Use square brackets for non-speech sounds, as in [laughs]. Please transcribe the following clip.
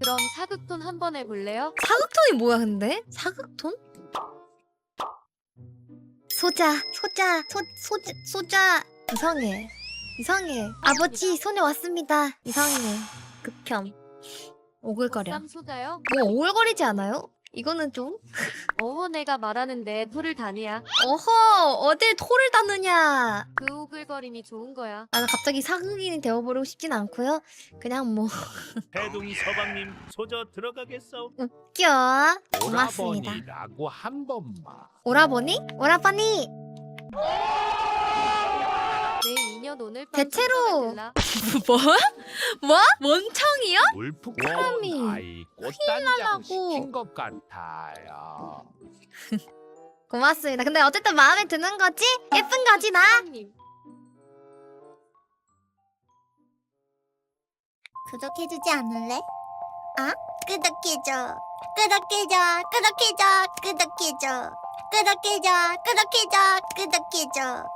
그럼 사극돈 한번 해볼래요? 사극톤이 뭐야 근데? 사극톤? 소자 소자 소 소자 소자 이상해 이상해 아버지 손에 왔습니다 이상해 극혐 오글거려 쌈소자요? 뭐 오글거리지 않아요? 이거는 좀 [laughs] 어허 내가 말하는데 토를 다니야. 어허 어딜 토를 닿느냐 그 오글거림이 좋은 거야. 나는 갑자기 사극인이 되어버리고 싶진 않고요 그냥 뭐 [laughs] 해동 서방님 소저 들어가겠어. 웃겨 고맙습니다 오라버니라고 한 번만. 오라버니? 오라버니 내 2년 오늘 밤 대체로- [laughs] 뭐? 뭐? 원청이요? 시킨 것 같아요. [laughs] 고맙습니다 근데 어쨌든 마음에 드는 거지? 예쁜 거지 나? 구독해주지 않을래? 아? 구독해줘. 구독해줘. 구독해줘. 구독해줘. 구독해줘. 구독해줘. 구독해줘.